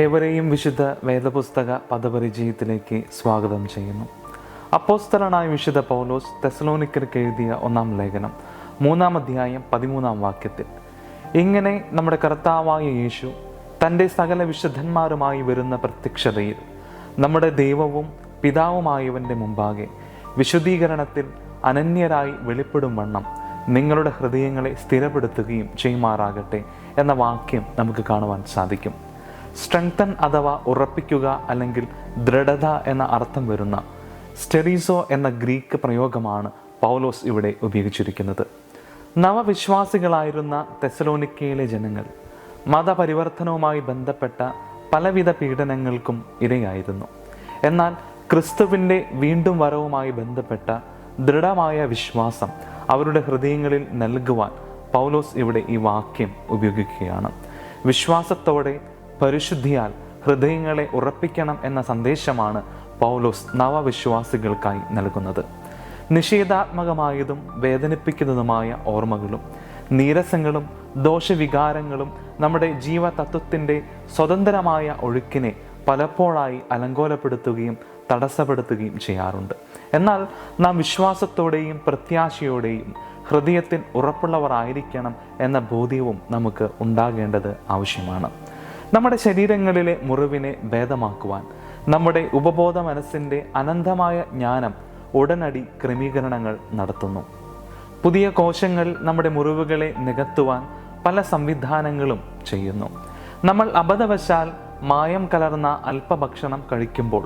ഏവരെയും വിശുദ്ധ വേദപുസ്തക പദപരിചയത്തിലേക്ക് സ്വാഗതം ചെയ്യുന്നു. അപ്പോസ്തലനായ വിശുദ്ധ പൗലോസ് തെസലോനിക്കർക്ക് എഴുതിയ ഒന്നാം ലേഖനം മൂന്നാം അധ്യായം പതിമൂന്നാം വാക്യത്തിൽ ഇങ്ങനെ നമ്മുടെ കർത്താവായ യേശു തന്റെ സകല വിശുദ്ധന്മാരുമായി വരുന്ന പ്രത്യക്ഷതയിൽ നമ്മുടെ ദൈവവും പിതാവുമായവന്റെ മുമ്പാകെ വിശുദ്ധീകരണത്തിൽ അനന്യരായി വെളിപ്പെടും വണ്ണം നിങ്ങളുടെ ഹൃദയങ്ങളെ സ്ഥിരപ്പെടുത്തുകയും ചെയ്യുമാറാകട്ടെ എന്ന വാക്യം നമുക്ക് കാണുവാൻ സാധിക്കും. സ്ട്രെങ്തൻ അഥവാ ഉറപ്പിക്കുക അല്ലെങ്കിൽ ദൃഢത എന്ന അർത്ഥം വരുന്ന സ്റ്റെറീസോ എന്ന ഗ്രീക്ക് പ്രയോഗമാണ് പൗലോസ് ഇവിടെ ഉപയോഗിച്ചിരിക്കുന്നത്. നവവിശ്വാസികളായിരുന്ന തെസലോനിക്കയിലെ ജനങ്ങൾ മതപരിവർത്തനവുമായി ബന്ധപ്പെട്ട പലവിധ പീഡനങ്ങൾക്കും ഇരയായിരുന്നു. എന്നാൽ ക്രിസ്തുവിന്റെ വീണ്ടും വരവുമായി ബന്ധപ്പെട്ട ദൃഢമായ വിശ്വാസം അവരുടെ ഹൃദയങ്ങളിൽ നൽകുവാൻ പൗലോസ് ഇവിടെ ഈ വാക്യം ഉപയോഗിക്കുകയാണ്. വിശ്വാസത്തോടെ പരിശുദ്ധിയാൽ ഹൃദയങ്ങളെ ഉറപ്പിക്കണം എന്ന സന്ദേശമാണ് പൗലോസ് നവവിശ്വാസികൾക്കായി നൽകുന്നത്. നിഷേധാത്മകമായതും വേദനിപ്പിക്കുന്നതുമായ ഓർമ്മകളും നീരസങ്ങളും ദോഷവികാരങ്ങളും നമ്മുടെ ജീവതത്വത്തിന്റെ സ്വതന്ത്രമായ ഒഴുക്കിനെ പലപ്പോഴായി അലങ്കോലപ്പെടുത്തുകയും തടസ്സപ്പെടുത്തുകയും ചെയ്യാറുണ്ട്. എന്നാൽ നാം വിശ്വാസത്തോടെയും പ്രത്യാശയോടെയും ഹൃദയത്തിൽ ഉറപ്പുള്ളവർ ആയിരിക്കണം എന്ന ബോധ്യവും നമുക്ക് ഉണ്ടാകേണ്ടത് ആവശ്യമാണ്. നമ്മുടെ ശരീരങ്ങളിലെ മുറിവിനെ ഭേദമാക്കുവാൻ നമ്മുടെ ഉപബോധ മനസ്സിന്റെ അനന്തമായ ജ്ഞാനം ഉടനടി ക്രമീകരണങ്ങൾ നടത്തുന്നു. പുതിയ കോശങ്ങൾ നമ്മുടെ മുറിവുകളെ നികത്തുവാൻ പല സംവിധാനങ്ങളും ചെയ്യുന്നു. നമ്മൾ അബദ്ധവശാൽ മായം കലർന്ന അല്പഭക്ഷണം കഴിക്കുമ്പോൾ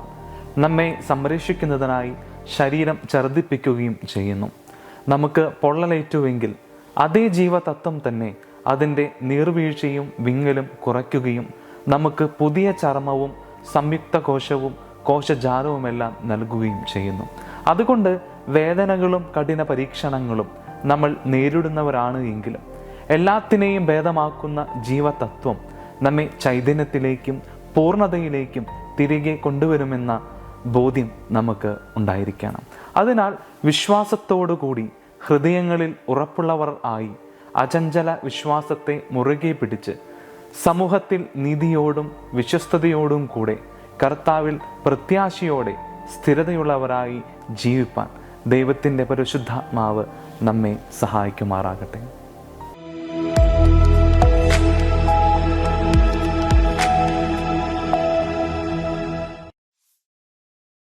നമ്മെ സംരക്ഷിക്കുന്നതിനായി ശരീരം ഛർദ്ദിപ്പിക്കുകയും ചെയ്യുന്നു. നമുക്ക് പൊള്ളലേറ്റുവെങ്കിൽ അതേ ജീവതത്വം തന്നെ അതിന്റെ നീർവീഴ്ചയും വിങ്ങലും കുറയ്ക്കുകയും നമുക്ക് പുതിയ ചർമ്മവും സംയുക്ത കോശവും കോശജാലവുമെല്ലാം നൽകുകയും ചെയ്യുന്നു. അതുകൊണ്ട് വേദനകളും കഠിന പരീക്ഷണങ്ങളും നമ്മൾ നേരിടുന്നവരാണ് എങ്കിലും എല്ലാത്തിനെയും ഭേദമാക്കുന്ന ജീവതത്വം നമ്മെ ചൈതന്യത്തിലേക്കും പൂർണതയിലേക്കും തിരികെ കൊണ്ടുവരുമെന്ന ബോധ്യം നമുക്ക് ഉണ്ടായിരിക്കണം. അതിനാൽ വിശ്വാസത്തോടു കൂടി ഹൃദയങ്ങളിൽ ഉറപ്പുള്ളവർ ആയി അചഞ്ചല വിശ്വാസത്തെ മുറുകെ പിടിച്ച് സമൂഹത്തിൽ നീതിയോടും വിശ്വസ്തയോടും കൂടെ കർത്താവിൽ പ്രത്യാശയോടെ സ്ഥിരതയുള്ളവരായി ജീവിപ്പാൻ ദൈവത്തിന്റെ പരിശുദ്ധാത്മാവ് നമ്മെ സഹായിക്കുമാറാകട്ടെ.